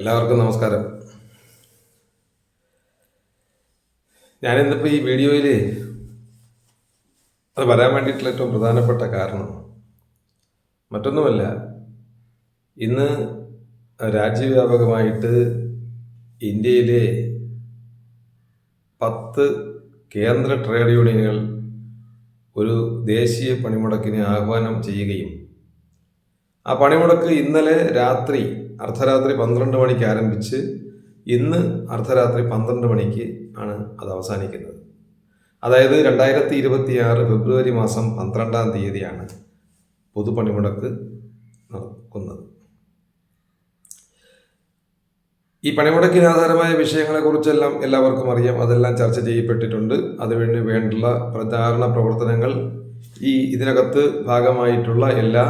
എല്ലാവർക്കും നമസ്കാരം. ഞാനിന്നിപ്പോൾ ഈ വീഡിയോയിൽ അത് വരാൻ വേണ്ടിയിട്ടുള്ള ഏറ്റവും പ്രധാനപ്പെട്ട കാരണം മറ്റൊന്നുമല്ല ഇന്ന് രാജ്യവ്യാപകമായിട്ട് ഇന്ത്യയിലെ പത്ത് കേന്ദ്ര ട്രേഡ് യൂണിയനുകൾ ഒരു ദേശീയ പണിമുടക്കിന് ആഹ്വാനം ചെയ്യുകയും ആ പണിമുടക്ക് ഇന്നലെ രാത്രി അർദ്ധരാത്രി പന്ത്രണ്ട് മണിക്ക് ആരംഭിച്ച് ഇന്ന് അർദ്ധരാത്രി പന്ത്രണ്ട് മണിക്ക് ആണ് അത് അവസാനിക്കുന്നത്. അതായത് രണ്ടായിരത്തി ഇരുപത്തി ആറ് ഫെബ്രുവരി മാസം പന്ത്രണ്ടാം തീയതിയാണ് പൊതുപണിമുടക്ക് നടക്കുന്നത്. ഈ പണിമുടക്കിന് ആധാരമായ വിഷയങ്ങളെക്കുറിച്ചെല്ലാം എല്ലാവർക്കും അറിയാം. അതെല്ലാം ചർച്ച ചെയ്യപ്പെട്ടിട്ടുണ്ട്. അതിനുവേണ്ടി വേണ്ടുള്ള പ്രചാരണ പ്രവർത്തനങ്ങൾ ഈ ഇതിനകത്ത് ഭാഗമായിട്ടുള്ള എല്ലാ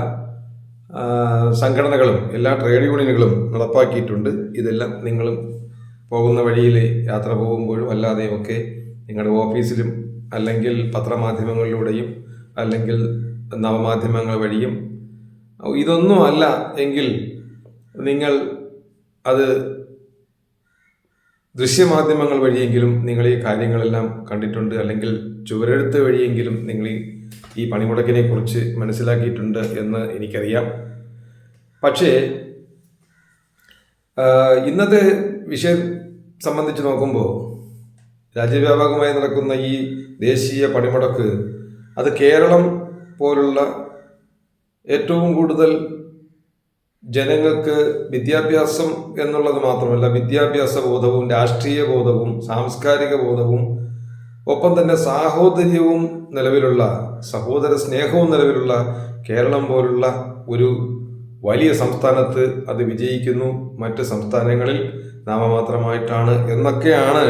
സംഘടനകളും എല്ലാ ട്രേഡ് യൂണിയനുകളും നടപ്പാക്കിയിട്ടുണ്ട്. ഇതെല്ലാം നിങ്ങളും പോകുന്ന വഴിയിൽ യാത്ര പോകുമ്പോഴും അല്ലാതെയും ഒക്കെ നിങ്ങളുടെ ഓഫീസിലും അല്ലെങ്കിൽ പത്രമാധ്യമങ്ങളിലൂടെയും അല്ലെങ്കിൽ നവമാധ്യമങ്ങൾ വഴിയും. ഇതൊന്നും അല്ല എങ്കിൽ നിങ്ങൾ അത് ദൃശ്യമാധ്യമങ്ങൾ വഴിയെങ്കിലും നിങ്ങൾ ഈ കാര്യങ്ങളെല്ലാം കണ്ടിട്ടുണ്ട് അല്ലെങ്കിൽ ചുവരെഴുത്ത് വഴിയെങ്കിലും നിങ്ങൾ ഈ പണിമുടക്കിനെ കുറിച്ച് മനസ്സിലാക്കിയിട്ടുണ്ട് എന്ന് എനിക്കറിയാം. പക്ഷേ ഇന്നത്തെ വിഷയം സംബന്ധിച്ച് നോക്കുമ്പോൾ രാജ്യവ്യാപകമായി നടക്കുന്ന ഈ ദേശീയ പണിമുടക്ക് അത് കേരളം പോലുള്ള ഏറ്റവും കൂടുതൽ ജനങ്ങൾക്ക് വിദ്യാഭ്യാസം എന്നുള്ളത് മാത്രമല്ല വിദ്യാഭ്യാസ ബോധവും രാഷ്ട്രീയ ബോധവും സാംസ്കാരിക ബോധവും ഒപ്പം തന്നെ സാഹോദര്യവും നിലവിലുള്ള സഹോദര സ്നേഹവും നിലവിലുള്ള കേരളം പോലുള്ള ഒരു വലിയ സംസ്ഥാനത്ത് അത് വിജയിക്കുന്നു. മറ്റ് സംസ്ഥാനങ്ങളിൽ നാമമാത്രമായിട്ടാണ് എന്നൊക്കെയാണ്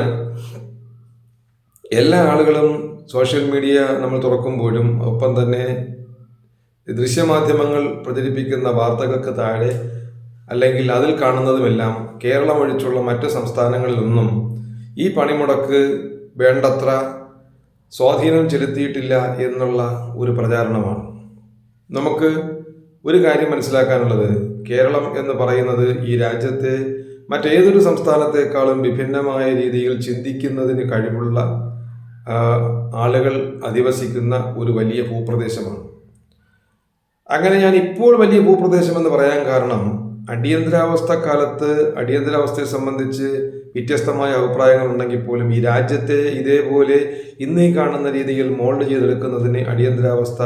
എല്ലാ ആളുകളും സോഷ്യൽ മീഡിയ നമ്മൾ തുറക്കുമ്പോഴും ഒപ്പം തന്നെ ദൃശ്യമാധ്യമങ്ങൾ പ്രചരിപ്പിക്കുന്ന വാർത്തകൾക്ക് താഴെ അല്ലെങ്കിൽ അതിൽ കാണുന്നതുമെല്ലാം കേരളം ഒഴിച്ചുള്ള മറ്റ് സംസ്ഥാനങ്ങളിൽ നിന്നും ഈ പണിമുടക്ക് വേണ്ടത്ര സ്വാധീനം ചെലുത്തിയിട്ടില്ല എന്നുള്ള ഒരു പ്രചാരണമാണ്. നമുക്ക് ഒരു കാര്യം മനസ്സിലാക്കാനുള്ളത് കേരളം എന്ന് പറയുന്നത് ഈ രാജ്യത്തെ മറ്റേതൊരു സംസ്ഥാനത്തെക്കാളും വിഭിന്നമായ രീതിയിൽ ചിന്തിക്കുന്നതിന് കഴിവുള്ള ആളുകൾ അധിവസിക്കുന്ന ഒരു വലിയ ഭൂപ്രദേശമാണ്. അങ്ങനെ ഞാൻ ഇപ്പോൾ വലിയ ഭൂപ്രദേശം എന്ന് പറയാൻ കാരണം അടിയന്തരാവസ്ഥ കാലത്ത് അടിയന്തരാവസ്ഥയെ സംബന്ധിച്ച് വ്യത്യസ്തമായ അഭിപ്രായങ്ങൾ ഉണ്ടെങ്കിൽ പോലും ഈ രാജ്യത്തെ ഇതേപോലെ ഇന്ന് കാണുന്ന രീതിയിൽ മോൾഡ് ചെയ്തെടുക്കുന്നതിന് അടിയന്തരാവസ്ഥ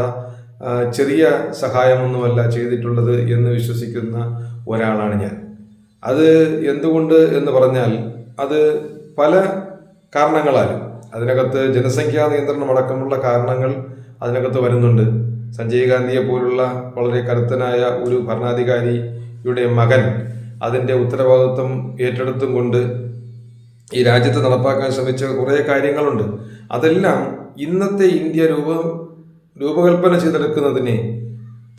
ചെറിയ സഹായമൊന്നുമല്ല ചെയ്തിട്ടുള്ളത് എന്ന് വിശ്വസിക്കുന്ന ഒരാളാണ് ഞാൻ. അത് എന്തുകൊണ്ട് എന്ന് പറഞ്ഞാൽ അത് പല കാരണങ്ങളാലും അതിനകത്ത് ജനസംഖ്യാ നിയന്ത്രണം അടക്കമുള്ള കാരണങ്ങൾ അതിനകത്ത് വരുന്നുണ്ട്. സഞ്ജയ് ഗാന്ധിയെ പോലുള്ള വളരെ കരുത്തനായ ഒരു ഭരണാധികാരിയുടെ മകൻ അതിന്റെ ഉത്തരവാദിത്വം ഏറ്റെടുത്തും കൊണ്ട് ഈ രാജ്യത്ത് നടപ്പാക്കാൻ ശ്രമിച്ച കുറേ കാര്യങ്ങളുണ്ട്. അതെല്ലാം ഇന്നത്തെ ഇന്ത്യ രൂപ രൂപകൽപ്പന ചെയ്തെടുക്കുന്നതിന്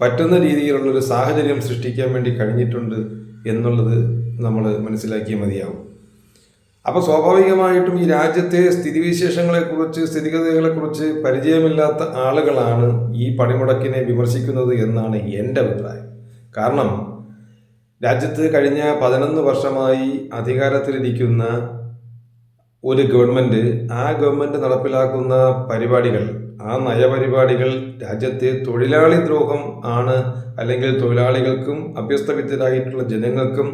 പറ്റുന്ന രീതിയിലുള്ളൊരു സാഹചര്യം സൃഷ്ടിക്കാൻ വേണ്ടി കഴിഞ്ഞിട്ടുണ്ട് എന്നുള്ളത് നമ്മൾ മനസ്സിലാക്കിയേ മതിയാവും. അപ്പോൾ സ്വാഭാവികമായിട്ടും ഈ രാജ്യത്തെ സ്ഥിതിവിശേഷങ്ങളെക്കുറിച്ച് സ്ഥിതിഗതികളെക്കുറിച്ച് പരിചയമില്ലാത്ത ആളുകളാണ് ഈ പണിമുടക്കിനെ വിമർശിക്കുന്നത് എന്നാണ് എന്റെ അഭിപ്രായം. കാരണം രാജ്യത്ത് കഴിഞ്ഞ പതിനൊന്ന് വർഷമായി അധികാരത്തിലിരിക്കുന്ന ഒരു ഗവൺമെന്റ് ആ ഗവൺമെന്റ് നടപ്പിലാക്കുന്ന പരിപാടികൾ ആ നയപരിപാടികൾ രാജ്യത്തെ തൊഴിലാളി ദ്രോഹം ആണ് അല്ലെങ്കിൽ തൊഴിലാളികൾക്കും അഭ്യസ്തവിദ്യരായിട്ടുള്ള ജനങ്ങൾക്കും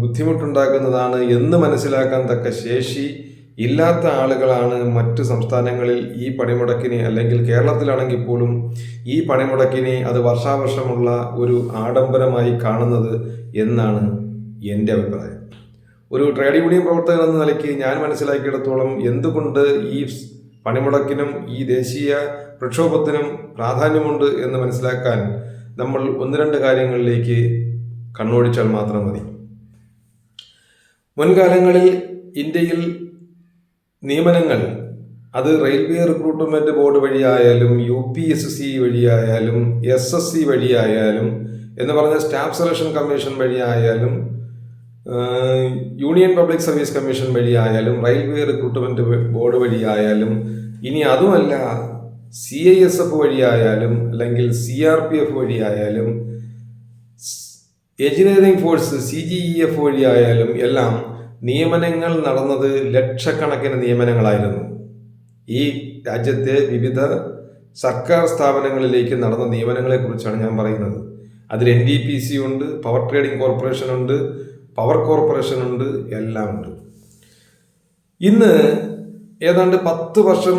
ബുദ്ധിമുട്ടുണ്ടാക്കുന്നതാണ് എന്ന് മനസ്സിലാക്കാൻ തക്ക ശേഷി ഇല്ലാത്ത ആളുകളാണ് മറ്റ് സംസ്ഥാനങ്ങളിൽ ഈ പണിമുടക്കിനെ അല്ലെങ്കിൽ കേരളത്തിലാണെങ്കിൽ പോലും ഈ പണിമുടക്കിനെ അത് വർഷാവർഷമുള്ള ഒരു ആഡംബരമായി കാണുന്നത് എന്നാണ് എന്റെ അഭിപ്രായം. ഒരു ട്രേഡ് യൂണിയൻ പ്രവർത്തകൻ എന്ന നിലയ്ക്ക് ഞാൻ മനസ്സിലാക്കിയിടത്തോളം എന്തുകൊണ്ട് ഈ പണിമുടക്കിനും ഈ ദേശീയ പ്രക്ഷോഭത്തിനും പ്രാധാന്യമുണ്ട് എന്ന് മനസ്സിലാക്കാൻ നമ്മൾ ഒന്ന് രണ്ട് കാര്യങ്ങളിലേക്ക് കണ്ണോടിച്ചാൽ മാത്രം മതി. മുൻകാലങ്ങളിൽ ഇന്ത്യയിൽ നിയമനങ്ങൾ അത് റെയിൽവേ റിക്രൂട്ട്മെന്റ് ബോർഡ് വഴിയായാലും യു പി എസ് സി വഴിയായാലും എസ് എസ് സി വഴിയായാലും എന്ന് പറഞ്ഞ സ്റ്റാഫ് സെലക്ഷൻ കമ്മീഷൻ വഴിയായാലും യൂണിയൻ പബ്ലിക് സർവീസ് കമ്മീഷൻ വഴിയായാലും റെയിൽവേ റിക്രൂട്ട്മെന്റ് ബോർഡ് വഴിയായാലും ഇനി അതുമല്ല സി ഐ എസ് എഫ് വഴിയായാലും അല്ലെങ്കിൽ C R P F വഴിയായാലും engineering force C G E F വഴിയായാലും എല്ലാം നിയമനങ്ങൾ നടന്നത് ലക്ഷക്കണക്കിന് നിയമനങ്ങളായിരുന്നു. ഈ രാജ്യത്തെ വിവിധ സർക്കാർ സ്ഥാപനങ്ങളിലേക്ക് നടന്ന നിയമനങ്ങളെക്കുറിച്ചാണ് ഞാൻ പറയുന്നത്. അതിൽ എൻ ഡി പി സി ഉണ്ട് പവർ ട്രേഡിംഗ് കോർപ്പറേഷൻ ഉണ്ട് പവർ കോർപ്പറേഷൻ ഉണ്ട് എല്ലാം ഉണ്ട്. ഇന്ന് ഏതാണ്ട് പത്ത് വർഷം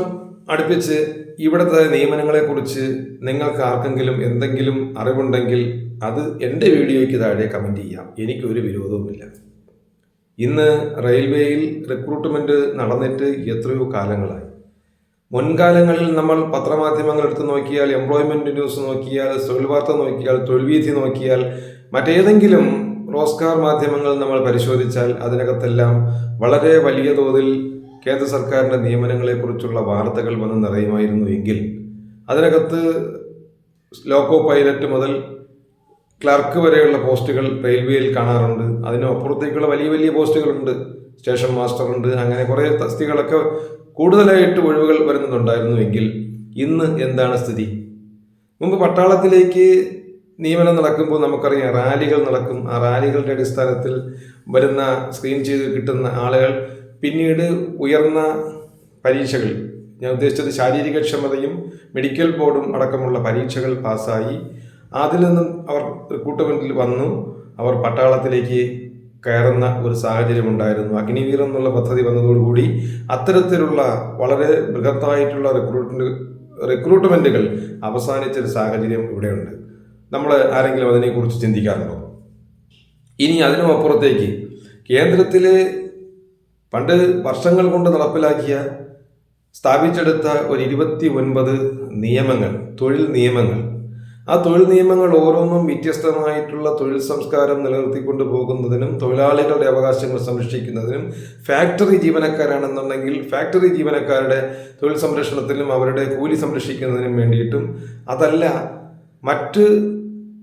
അടുപ്പിച്ച് ഇവിടുത്തെ നിയമനങ്ങളെക്കുറിച്ച് നിങ്ങൾക്ക് ആർക്കെങ്കിലും എന്തെങ്കിലും അറിവുണ്ടെങ്കിൽ അത് എന്റെ വീഡിയോയ്ക്ക് താഴെ കമന്റ് ചെയ്യാം. എനിക്കൊരു വിരോധവുമില്ല. ഇന്ന് റെയിൽവേയിൽ റിക്രൂട്ട്മെന്റ് നടന്നിട്ട് എത്രയോ കാലങ്ങളായി. മുൻകാലങ്ങളിൽ നമ്മൾ പത്രമാധ്യമങ്ങൾ എടുത്ത് നോക്കിയാൽ എംപ്ലോയ്മെന്റ് ന്യൂസ് നോക്കിയാൽ തൊഴിൽ വാർത്ത നോക്കിയാൽ തൊഴിൽ വീതി നോക്കിയാൽ മറ്റേതെങ്കിലും റോസ്കാർ മാധ്യമങ്ങൾ നമ്മൾ പരിശോധിച്ചാൽ അതിനകത്തെല്ലാം വളരെ വലിയ തോതിൽ കേന്ദ്ര സർക്കാരിന്റെ നിയമനങ്ങളെക്കുറിച്ചുള്ള വാർത്തകൾ വന്ന് നിറയുമായിരുന്നു എങ്കിൽ അതിനകത്ത് ലോക്കോ പൈലറ്റ് മുതൽ ക്ലർക്ക് വരെയുള്ള പോസ്റ്റുകൾ റെയിൽവേയിൽ കാണാറുണ്ട്. അതിനപ്പുറത്തേക്കുള്ള വലിയ വലിയ പോസ്റ്റുകളുണ്ട്. സ്റ്റേഷൻ മാസ്റ്റർ ഉണ്ട് അങ്ങനെ കുറേ തസ്തികളൊക്കെ കൂടുതലായിട്ട് ഒഴിവുകൾ വരുന്നുണ്ടായിരുന്നുവെങ്കിൽ ഇന്ന് എന്താണ് സ്ഥിതി? മുമ്പ് പട്ടാളത്തിലേക്ക് നിയമനം നടക്കുമ്പോൾ നമുക്കറിയാം റാലികൾ നടക്കും. ആ റാലികളുടെ അടിസ്ഥാനത്തിൽ വരുന്ന സ്ക്രീൻ ചെയ്ത് കിട്ടുന്ന ആളുകൾ പിന്നീട് ഉയർന്ന പരീക്ഷകൾ ഞാൻ ഉദ്ദേശിച്ചത് ശാരീരിക ക്ഷമതയും മെഡിക്കൽ ബോർഡും അടക്കമുള്ള പരീക്ഷകൾ പാസ്സായി. അതിൽ നിന്നും അവർ റിക്രൂട്ട്മെന്റിൽ വന്നു. അവർ പട്ടാളത്തിലേക്ക് കയറുന്ന ഒരു സാഹചര്യം ഉണ്ടായിരുന്നു. അഗ്നിവീർ എന്നുള്ള പദ്ധതി വന്നതോടുകൂടി അത്തരത്തിലുള്ള വളരെ ബൃഹത്തായിട്ടുള്ള റിക്രൂട്ട്മെന്റ് റിക്രൂട്ട്മെന്റുകൾ അവസാനിച്ചൊരു സാഹചര്യം ഇവിടെയുണ്ട്. നമ്മൾ ആരെങ്കിലും അതിനെക്കുറിച്ച് ചിന്തിക്കാറുണ്ടോ? ഇനി അതിനും അപ്പുറത്തേക്ക് കേന്ദ്രത്തിൽ പണ്ട് വർഷങ്ങൾ കൊണ്ട് നടപ്പിലാക്കിയ സ്ഥാപിച്ചെടുത്ത ഒരു ഇരുപത്തി ഒൻപത് നിയമങ്ങൾ തൊഴിൽ നിയമങ്ങൾ. ആ തൊഴിൽ നിയമങ്ങൾ ഓരോന്നും വ്യത്യസ്തമായിട്ടുള്ള തൊഴിൽ സംസ്കാരം നിലനിർത്തിക്കൊണ്ട് പോകുന്നതിനും തൊഴിലാളികളുടെ അവകാശങ്ങൾ സംരക്ഷിക്കുന്നതിനും ഫാക്ടറി ജീവനക്കാരാണെന്നുണ്ടെങ്കിൽ ഫാക്ടറി ജീവനക്കാരുടെ തൊഴിൽ സംരക്ഷണത്തിനും അവരുടെ കൂലി സംരക്ഷിക്കുന്നതിനും വേണ്ടിയിട്ടും അതല്ല മറ്റ്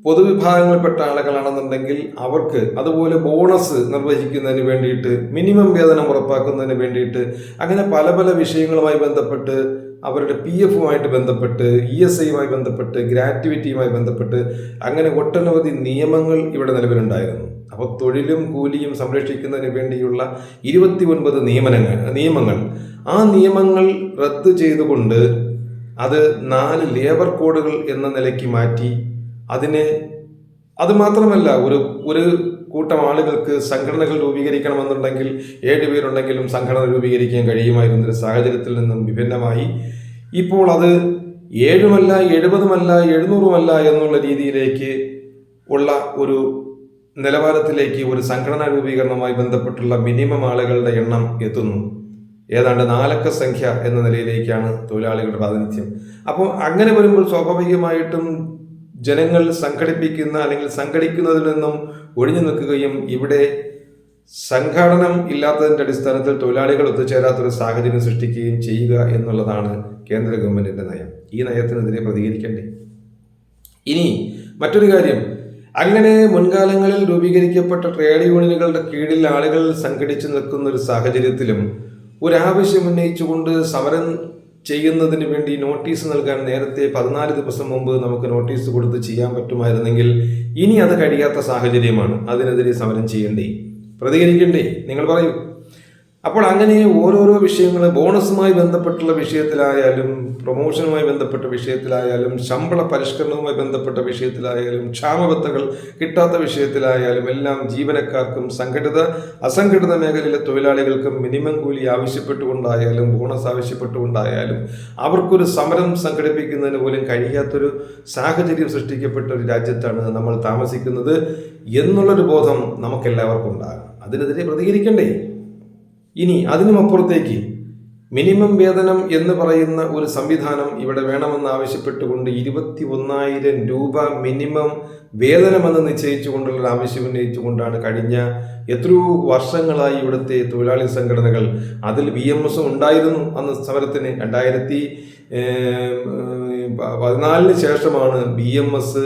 പൊതുവിഭാഗങ്ങളിൽപ്പെട്ട ആളുകളാണെന്നുണ്ടെങ്കിൽ അവർക്ക് അതുപോലെ ബോണസ് നിർവഹിക്കുന്നതിന് വേണ്ടിയിട്ട് മിനിമം വേതനം ഉറപ്പാക്കുന്നതിന് വേണ്ടിയിട്ട് അങ്ങനെ പല പല വിഷയങ്ങളുമായി ബന്ധപ്പെട്ട് അവരുടെ പി എഫുമായിട്ട് ബന്ധപ്പെട്ട് ഇ എസ് ഐയുമായി ബന്ധപ്പെട്ട് ഗ്രാറ്റുവിറ്റിയുമായി ബന്ധപ്പെട്ട് അങ്ങനെ ഒട്ടനവധി നിയമങ്ങൾ ഇവിടെ നിലവിലുണ്ടായിരുന്നു. അപ്പോൾ തൊഴിലും കൂലിയും സംരക്ഷിക്കുന്നതിന് വേണ്ടിയുള്ള ഇരുപത്തി ഒൻപത് നിയമനങ്ങൾ നിയമങ്ങൾ. ആ നിയമങ്ങൾ റദ്ദ് ചെയ്തുകൊണ്ട് അത് നാല് ലേബർ കോഡുകൾ എന്ന നിലയ്ക്ക് മാറ്റി അതിനെ അത് മാത്രമല്ല ഒരു ഒരു കൂട്ടം ആളുകൾക്ക് സംഘടനകൾ രൂപീകരിക്കണമെന്നുണ്ടെങ്കിൽ ഏഴുപേരുണ്ടെങ്കിലും സംഘടന രൂപീകരിക്കാൻ കഴിയുമായിരുന്ന ഒരു സാഹചര്യത്തിൽ നിന്നും വിഭിന്നമായി. ഇപ്പോൾ അത് ഏഴുമല്ല എഴുപതുമല്ല എഴുന്നൂറുമല്ല എന്നുള്ള രീതിയിലേക്ക് ഉള്ള ഒരു നിലവാരത്തിലേക്ക് ഒരു സംഘടനാ രൂപീകരണവുമായി ബന്ധപ്പെട്ടുള്ള മിനിമം ആളുകളുടെ എണ്ണം എത്തുന്നു. ഏതാണ്ട് നാലക്ക സംഖ്യ എന്ന നിലയിലേക്കാണ് തൊഴിലാളികളുടെ പ്രാതിനിധ്യം. അപ്പോൾ അങ്ങനെ വരുമ്പോൾ സ്വാഭാവികമായിട്ടും ജനങ്ങൾ സംഘടിപ്പിക്കുന്ന അല്ലെങ്കിൽ സംഘടിക്കുന്നതിൽ നിന്നും ഒഴിഞ്ഞു നിൽക്കുകയും ഇവിടെ സംഘാടനം ഇല്ലാത്തതിന്റെ അടിസ്ഥാനത്തിൽ തൊഴിലാളികൾ ഒത്തുചേരാത്തൊരു സാഹചര്യം സൃഷ്ടിക്കുകയും ചെയ്യുക എന്നുള്ളതാണ് കേന്ദ്ര ഗവൺമെന്റിന്റെ നയം. ഈ നയത്തിനെതിരെ പ്രതികരിക്കണ്ടേ? ഇനി മറ്റൊരു കാര്യം. അങ്ങനെ മുൻകാലങ്ങളിൽ രൂപീകരിക്കപ്പെട്ട ട്രേഡ് യൂണിയനുകളുടെ കീഴിൽ ആളുകൾ സംഘടിച്ചു നിൽക്കുന്ന ഒരു സാഹചര്യത്തിലും ഒരാവശ്യം ഉന്നയിച്ചുകൊണ്ട് സമരം ചെയ്യുന്നതിന് വേണ്ടി നോട്ടീസ് നൽകാൻ നേരത്തെ പതിനാല് ദിവസം മുമ്പ് നമുക്ക് നോട്ടീസ് കൊടുത്ത് ചെയ്യാൻ പറ്റുമായിരുന്നെങ്കിൽ ഇനി അത് കഴിയാത്ത സാഹചര്യമാണ്. അതിനെതിരെ സമരം ചെയ്യണ്ടേ? പ്രതികരിക്കണ്ടേ? നിങ്ങൾ പറയൂ. അപ്പോൾ അങ്ങനെ ഓരോരോ വിഷയങ്ങൾ ബോണസുമായി ബന്ധപ്പെട്ടുള്ള വിഷയത്തിലായാലും പ്രൊമോഷനുമായി ബന്ധപ്പെട്ട വിഷയത്തിലായാലും ശമ്പള പരിഷ്കരണവുമായി ബന്ധപ്പെട്ട വിഷയത്തിലായാലും ക്ഷാമബത്തകൾ കിട്ടാത്ത വിഷയത്തിലായാലും എല്ലാം ജീവനക്കാർക്കും സംഘടിത അസംഘടിത മേഖലയിലെ തൊഴിലാളികൾക്കും മിനിമം കൂലി ആവശ്യപ്പെട്ടുകൊണ്ടായാലും ബോണസ് ആവശ്യപ്പെട്ടുകൊണ്ടായാലും അവർക്കൊരു സമരം സംഘടിപ്പിക്കുന്നതിന് പോലും കഴിയാത്തൊരു സാഹചര്യം സൃഷ്ടിക്കപ്പെട്ട ഒരു രാജ്യത്താണ് നമ്മൾ താമസിക്കുന്നത് എന്നുള്ളൊരു ബോധം നമുക്കെല്ലാവർക്കും ഉണ്ടാകും അതിനെതിരെ പ്രതികരിക്കണ്ടേ? ഇനി അതിനുമപ്പുറത്തേക്ക് മിനിമം വേതനം എന്ന് പറയുന്ന ഒരു സംവിധാനം ഇവിടെ വേണമെന്ന് ആവശ്യപ്പെട്ടുകൊണ്ട് ഇരുപത്തി ഒന്നായിരം രൂപ മിനിമം വേതനമെന്ന് നിശ്ചയിച്ചുകൊണ്ടുള്ള ഒരു ആവശ്യം ഉന്നയിച്ചുകൊണ്ടാണ് കഴിഞ്ഞ എത്രയോ വർഷങ്ങളായി ഇവിടുത്തെ തൊഴിലാളി സംഘടനകൾ അതിൽ ബി എം എസും ഉണ്ടായിരുന്നു അന്ന് സമരത്തിന്. രണ്ടായിരത്തി പതിനാലിന് ശേഷമാണ് ബി എം എസ്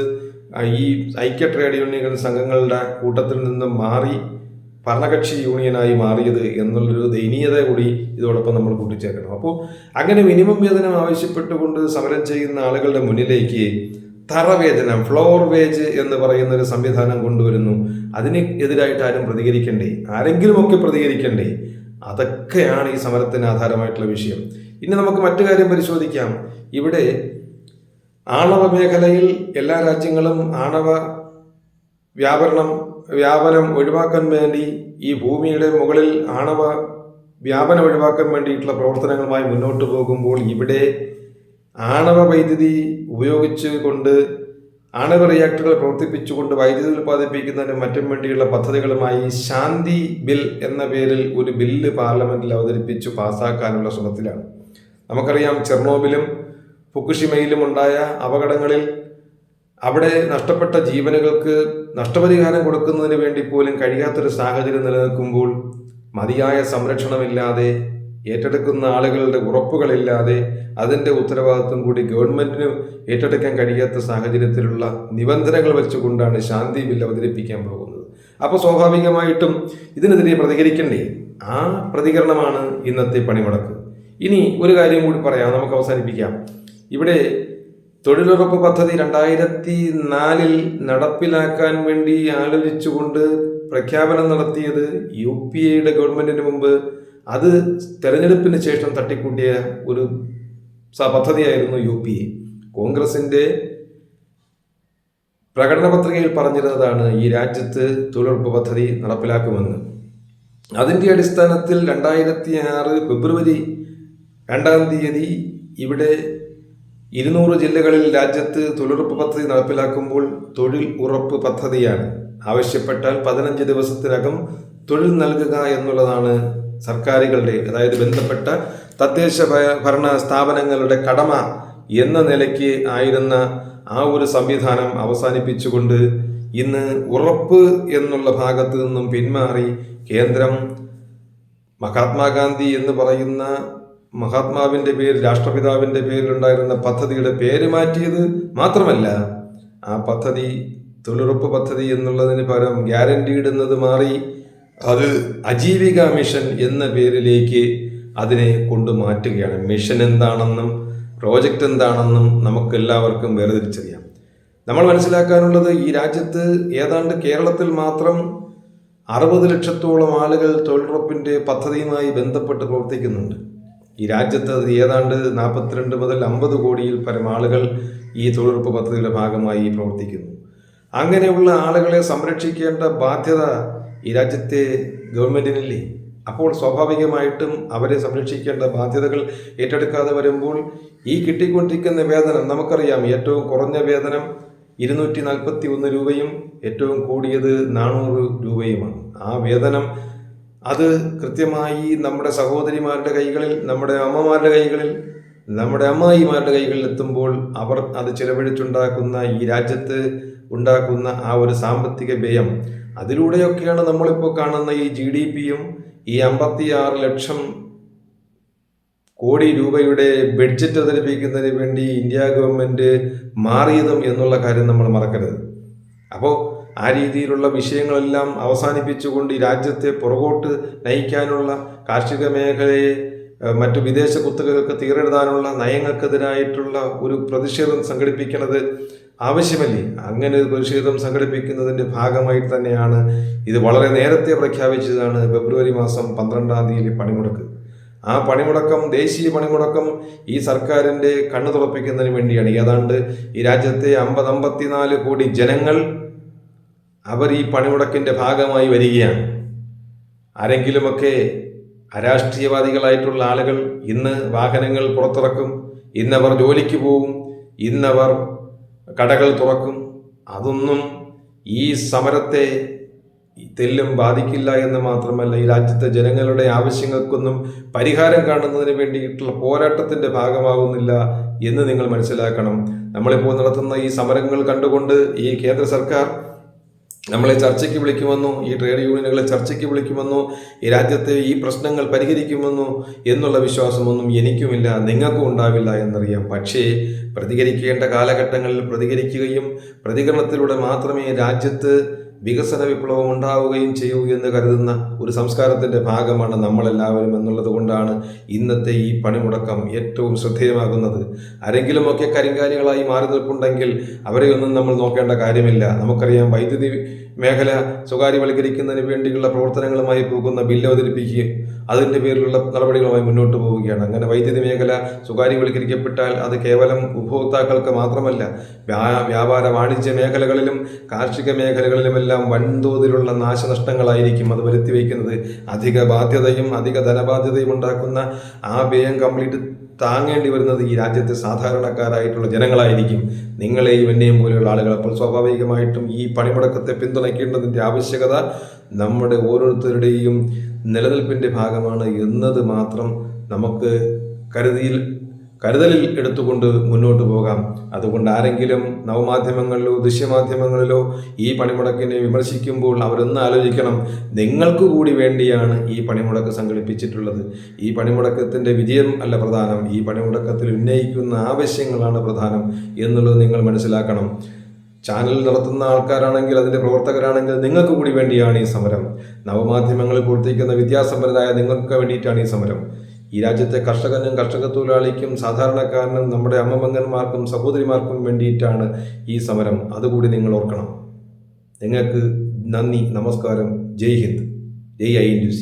ഈ ഐക്യ ട്രേഡ് യൂണിയൻ സംഘങ്ങളുടെ കൂട്ടത്തിൽ നിന്നും മാറി. ഭരണകക്ഷി യൂണിയനായി മാറിയത് എന്നുള്ളൊരു ദയനീയത കൂടി ഇതോടൊപ്പം നമ്മൾ കൂട്ടിച്ചേർക്കണം. അപ്പോൾ അങ്ങനെ മിനിമം വേതനം ആവശ്യപ്പെട്ടുകൊണ്ട് സമരം ചെയ്യുന്ന ആളുകളുടെ മുന്നിലേക്ക് തറവേതനം ഫ്ലോർ വേജ് എന്ന് പറയുന്ന ഒരു സംവിധാനം കൊണ്ടുവരുന്നു. അതിന് എതിരായിട്ട് ആരും പ്രതികരിക്കണ്ടേ? ആരെങ്കിലുമൊക്കെ പ്രതികരിക്കണ്ടേ? അതൊക്കെയാണ് ഈ സമരത്തിന് ആധാരമായിട്ടുള്ള വിഷയം. ഇനി നമുക്ക് മറ്റു കാര്യം പരിശോധിക്കാം. ഇവിടെ ആണവ മേഖലയിൽ എല്ലാ രാജ്യങ്ങളും ആണവ വ്യാപരണം വ്യാപനം ഒഴിവാക്കാൻ വേണ്ടി ഈ ഭൂമിയുടെ മുകളിൽ ആണവ വ്യാപനം ഒഴിവാക്കാൻ വേണ്ടിയിട്ടുള്ള പ്രവർത്തനങ്ങളുമായി മുന്നോട്ട് പോകുമ്പോൾ ഇവിടെ ആണവ വൈദ്യുതി ഉപയോഗിച്ചുകൊണ്ട് ആണവ റിയാക്ടറുകൾ പ്രവർത്തിപ്പിച്ചുകൊണ്ട് വൈദ്യുതി ഉൽപ്പാദിപ്പിക്കുന്നതിനും മറ്റും വേണ്ടിയുള്ള പദ്ധതികളുമായി ശാന്തി ബിൽ എന്ന പേരിൽ ഒരു ബില്ല് പാർലമെന്റിൽ അവതരിപ്പിച്ചു പാസാക്കാനുള്ള ശ്രമത്തിലാണ്. നമുക്കറിയാം ചെർണോബിലും ഫുക്കുഷിമയിലും ഉണ്ടായ അപകടങ്ങളിൽ അവിടെ നഷ്ടപ്പെട്ട ജീവനുകൾക്ക് നഷ്ടപരിഹാരം കൊടുക്കുന്നതിന് വേണ്ടി പോലും കഴിയാത്തൊരു സാഹചര്യം നിലനിൽക്കുമ്പോൾ മതിയായ സംരക്ഷണമില്ലാതെ ഏറ്റെടുക്കുന്ന ആളുകളുടെ ഉറപ്പുകളില്ലാതെ അതിന്റെ ഉത്തരവാദിത്വം കൂടി ഗവൺമെന്റിന് ഏറ്റെടുക്കാൻ കഴിയാത്ത സാഹചര്യത്തിലുള്ള നിബന്ധനകൾ വെച്ചുകൊണ്ടാണ് ശാന്തി ബിൽ അവതരിപ്പിക്കാൻ പോകുന്നത്. അപ്പോൾ സ്വാഭാവികമായിട്ടും ഇതിനെതിരെ പ്രതികരിക്കണ്ടേ? ആ പ്രതികരണമാണ് ഇന്നത്തെ പണിമുടക്ക്. ഇനി ഒരു കാര്യം കൂടി പറയാം നമുക്ക് അവസാനിപ്പിക്കാം. ഇവിടെ തൊഴിലുറപ്പ് പദ്ധതി രണ്ടായിരത്തി നാലിൽ നടപ്പിലാക്കാൻ വേണ്ടി ആലോചിച്ചുകൊണ്ട് പ്രഖ്യാപനം നടത്തിയത് യു പി എയുടെ ഗവൺമെന്റിന് മുമ്പ്. അത് തെരഞ്ഞെടുപ്പിന് ശേഷം തട്ടിക്കൂട്ടിയ ഒരു പദ്ധതിയായിരുന്നു യു പി എ. കോൺഗ്രസിന്റെ പ്രകടന പത്രികയിൽ പറഞ്ഞിരുന്നതാണ് ഈ രാജ്യത്ത് തൊഴിലുറപ്പ് പദ്ധതി നടപ്പിലാക്കുമെന്ന്. അതിന്റെ അടിസ്ഥാനത്തിൽ രണ്ടായിരത്തി ആറ് ഫെബ്രുവരി രണ്ടാം തീയതി ഇവിടെ ഇരുന്നൂറ് ജില്ലകളിൽ രാജ്യത്ത് തൊഴിലുറപ്പ് പദ്ധതി നടപ്പിലാക്കുമ്പോൾ തൊഴിൽ ഉറപ്പ് പദ്ധതിയാണ്. ആവശ്യപ്പെട്ടാൽ പതിനഞ്ച് ദിവസത്തിനകം തൊഴിൽ നൽകുക എന്നുള്ളതാണ് സർക്കാരുകളുടെ അതായത് ബന്ധപ്പെട്ട തദ്ദേശ ഭരണ സ്ഥാപനങ്ങളുടെ കടമ എന്ന നിലയ്ക്ക് ആയിരുന്ന ആ ഒരു സംവിധാനം അവസാനിപ്പിച്ചുകൊണ്ട് ഇന്ന് ഉറപ്പ് എന്നുള്ള ഭാഗത്ത് നിന്നും പിന്മാറി കേന്ദ്രം മഹാത്മാഗാന്ധി എന്ന് പറയുന്ന മഹാത്മാവിന്റെ പേര് രാഷ്ട്രപിതാവിന്റെ പേരിലുണ്ടായിരുന്ന പദ്ധതിയുടെ പേര് മാറ്റിയത് മാത്രമല്ല ആ പദ്ധതി തൊഴിലുറപ്പ് പദ്ധതി എന്നുള്ളതിന് പകരം ഗ്യാരണ്ടി ഇടുന്നത് മാറി അത് അജീവിക മിഷൻ എന്ന പേരിലേക്ക് അതിനെ കൊണ്ടു മാറ്റുകയാണ്. മിഷൻ എന്താണെന്നും പ്രോജക്റ്റ് എന്താണെന്നും നമുക്ക് എല്ലാവർക്കും വേർതിരിച്ചറിയാം. നമ്മൾ മനസ്സിലാക്കാനുള്ളത് ഈ രാജ്യത്ത് ഏതാണ്ട് കേരളത്തിൽ മാത്രം അറുപത് ലക്ഷത്തോളം ആളുകൾ തൊഴിലുറപ്പിന്റെ പദ്ധതിയുമായി ബന്ധപ്പെട്ട് പ്രവർത്തിക്കുന്നുണ്ട്. ഈ രാജ്യത്ത് ഏതാണ്ട് നാൽപ്പത്തിരണ്ട് മുതൽ അമ്പത് കോടിയിൽ പരം ആളുകൾ ഈ തൊഴിലുറപ്പ് പദ്ധതിയുടെ ഭാഗമായി പ്രവർത്തിക്കുന്നു. അങ്ങനെയുള്ള ആളുകളെ സംരക്ഷിക്കേണ്ട ബാധ്യത ഈ രാജ്യത്തെ ഗവൺമെന്റിനില്ലേ അപ്പോൾ സ്വാഭാവികമായിട്ടും അവരെ സംരക്ഷിക്കേണ്ട ബാധ്യതകൾ ഏറ്റെടുക്കാതെ വരുമ്പോൾ ഈ കിട്ടിക്കൊണ്ടിരിക്കുന്ന വേതനം നമുക്കറിയാം ഏറ്റവും കുറഞ്ഞ വേതനം ഇരുന്നൂറ്റി നാൽപ്പത്തി ഒന്ന് രൂപയും ഏറ്റവും കൂടിയത് നാനൂറ് രൂപയുമാണ്. ആ വേതനം അത് കൃത്യമായി നമ്മുടെ സഹോദരിമാരുടെ കൈകളിൽ നമ്മുടെ അമ്മമാരുടെ കൈകളിൽ നമ്മുടെ അമ്മായിമാരുടെ കൈകളിൽ എത്തുമ്പോൾ അവർ അത് ചിലവഴിച്ചുണ്ടാക്കുന്ന ഈ രാജ്യത്ത് ഉണ്ടാക്കുന്ന ആ ഒരു സാമ്പത്തിക വ്യയം. അതിലൂടെയൊക്കെയാണ് നമ്മളിപ്പോൾ കാണുന്ന ഈ ജി ഡി പിയും ഈ അമ്പത്തി ആറ് ലക്ഷം കോടി രൂപയുടെ ബഡ്ജറ്റ് അവതരിപ്പിക്കുന്നതിന് വേണ്ടി ഇന്ത്യ ഗവൺമെന്റ് മാറിയതും എന്നുള്ള കാര്യം നമ്മൾ മറക്കരുത്. അപ്പോൾ ആ രീതിയിലുള്ള വിഷയങ്ങളെല്ലാം അവസാനിപ്പിച്ചുകൊണ്ട് ഈ രാജ്യത്തെ പുറകോട്ട് നയിക്കാനുള്ള കാർഷിക മേഖലയെ മറ്റു വിദേശ കുത്തകകൾക്ക് തീരെഴുതാനുള്ള നയങ്ങൾക്കെതിരായിട്ടുള്ള ഒരു പ്രതിഷേധം സംഘടിപ്പിക്കുന്നത് ആവശ്യമല്ലേ? അങ്ങനെ ഒരു പ്രതിഷേധം സംഘടിപ്പിക്കുന്നതിന്റെ ഭാഗമായിട്ട് തന്നെയാണ് ഇത് വളരെ നേരത്തെ പ്രഖ്യാപിച്ചതാണ് ഫെബ്രുവരി മാസം പന്ത്രണ്ടാം തീയതി പണിമുടക്ക്. ആ പണിമുടക്കം ദേശീയ പണിമുടക്കം ഈ സർക്കാരിന്റെ കണ്ണു തുറപ്പിക്കുന്നതിന് വേണ്ടിയാണ്. ഏതാണ്ട് ഈ രാജ്യത്തെ അമ്പത് അമ്പത്തിനാല് കോടി ജനങ്ങൾ അവർ ഈ പണിമുടക്കിന്റെ ഭാഗമായി വരികയാണ്. ആരെങ്കിലുമൊക്കെ അരാഷ്ട്രീയവാദികളായിട്ടുള്ള ആളുകൾ ഇന്ന് വാഹനങ്ങൾ പുറത്തിറക്കും ഇന്നവർ ജോലിക്ക് പോകും ഇന്നവർ കടകൾ തുറക്കും അതൊന്നും ഈ സമരത്തെ തെല്ലും ബാധിക്കില്ല എന്ന് മാത്രമല്ല ഈ രാജ്യത്തെ ജനങ്ങളുടെ ആവശ്യങ്ങൾക്കൊന്നും പരിഹാരം കാണുന്നതിന് വേണ്ടിയിട്ടുള്ള പോരാട്ടത്തിന്റെ ഭാഗമാകുന്നില്ല എന്ന് നിങ്ങൾ മനസ്സിലാക്കണം. നമ്മളിപ്പോൾ നടത്തുന്ന ഈ സമരങ്ങൾ കണ്ടുകൊണ്ട് ഈ കേന്ദ്ര സർക്കാർ നമ്മളെ ചർച്ചയ്ക്ക് വിളിക്കുമെന്നോ ഈ ട്രേഡ് യൂണിയനുകളെ ചർച്ചയ്ക്ക് വിളിക്കുമെന്നോ ഈ രാജ്യത്തെ ഈ പ്രശ്നങ്ങൾ പരിഹരിക്കുമെന്നോ എന്നുള്ള വിശ്വാസമൊന്നും എനിക്കുമില്ല നിങ്ങൾക്കും ഉണ്ടാവില്ല എന്നറിയാം. പക്ഷേ പ്രതികരിക്കേണ്ട കാലഘട്ടങ്ങളിൽ പ്രതികരിക്കുകയും പ്രതികരണത്തിലൂടെ മാത്രമേ രാജ്യത്ത് വികസന വിപ്ലവം ഉണ്ടാവുകയും ചെയ്യൂ എന്ന് കരുതുന്ന ഒരു സംസ്കാരത്തിന്റെ ഭാഗമാണ് നമ്മളെല്ലാവരും എന്നുള്ളത് കൊണ്ടാണ് ഇന്നത്തെ ഈ പണിമുടക്കം ഏറ്റവും ശ്രദ്ധേയമാകുന്നത്. ആരെങ്കിലുമൊക്കെ കരിങ്കാലികളായി മാറി നിൽപ്പുണ്ടെങ്കിൽ അവരെയൊന്നും നമ്മൾ നോക്കേണ്ട കാര്യമില്ല. നമുക്കറിയാം വൈദ്യുതി മേഖല സ്വകാര്യവൽക്കരിക്കുന്നതിന് വേണ്ടിയുള്ള പ്രവർത്തനങ്ങളുമായി പോകുന്ന ബില്ല് അവതരിപ്പിക്കുകയും അതിന്റെ പേരിലുള്ള നടപടികളുമായി മുന്നോട്ട് പോവുകയാണ്. അങ്ങനെ വൈദ്യുതി മേഖല സ്വകാര്യവൽക്കരിക്കപ്പെട്ടാൽ അത് കേവലം ഉപഭോക്താക്കൾക്ക് മാത്രമല്ല വ്യാപാര വാണിജ്യ മേഖലകളിലും കാർഷിക മേഖലകളിലുമെല്ലാം വൻതോതിലുള്ള നാശനഷ്ടങ്ങളായിരിക്കും അത് വരുത്തിവെക്കുന്നത്. അധിക ബാധ്യതയും അധിക ധനബാധ്യതയും ഉണ്ടാക്കുന്ന ആ വ്യയം കംപ്ലീറ്റ് താങ്ങേണ്ടി വരുന്നത് ഈ രാജ്യത്തെ സാധാരണക്കാരായിട്ടുള്ള ജനങ്ങളായിരിക്കും. നിങ്ങളെയും എന്നെയും പോലെയുള്ള ആളുകൾ അപ്പോൾ സ്വാഭാവികമായിട്ടും ഈ പണിമുടക്കത്തെ പിന്തുണയ്ക്കേണ്ടതിന്റെ ആവശ്യകത നമ്മുടെ ഓരോരുത്തരുടെയും നിലനിൽപ്പിന്റെ ഭാഗമാണ് എന്നത് മാത്രം നമുക്ക് കരുതിയിൽ കരുതലിൽ എടുത്തുകൊണ്ട് മുന്നോട്ട് പോകാം. അതുകൊണ്ട് ആരെങ്കിലും നവമാധ്യമങ്ങളിലോ ദൃശ്യമാധ്യമങ്ങളിലോ ഈ പണിമുടക്കിനെ വിമർശിക്കുമ്പോൾ അവരൊന്ന് ആലോചിക്കണം നിങ്ങൾക്ക് കൂടി വേണ്ടിയാണ് ഈ പണിമുടക്ക് സംഘടിപ്പിച്ചിട്ടുള്ളത്. ഈ പണിമുടക്കത്തിന്റെ വിജയം അല്ല പ്രധാനം ഈ പണിമുടക്കത്തിൽ ഉന്നയിക്കുന്ന ആവശ്യങ്ങളാണ് പ്രധാനം എന്നുള്ളത് നിങ്ങൾ മനസ്സിലാക്കണം. ചാനൽ നടത്തുന്ന ആൾക്കാരാണെങ്കിൽ അതിന്റെ പ്രവർത്തകരാണെങ്കിൽ നിങ്ങൾക്ക് കൂടി വേണ്ടിയാണ് ഈ സമരം. നവമാധ്യമങ്ങളിൽ പ്രവർത്തിക്കുന്ന വിദ്യാസമ്പന്നരായ നിങ്ങൾക്ക് വേണ്ടിയിട്ടാണ് ഈ സമരം. ഈ രാജ്യത്തെ കർഷകനും കർഷക തൊഴിലാളിക്കും സാധാരണക്കാരനും നമ്മുടെ അമ്മമങ്ങന്മാർക്കും സഹോദരിമാർക്കും വേണ്ടിയിട്ടാണ് ഈ സമരം. അതുകൂടി നിങ്ങൾ ഓർക്കണം. നിങ്ങൾക്ക് നന്ദി നമസ്കാരം. ജയ് ഹിന്ദ്. ജയ് ഐ എൻ സി.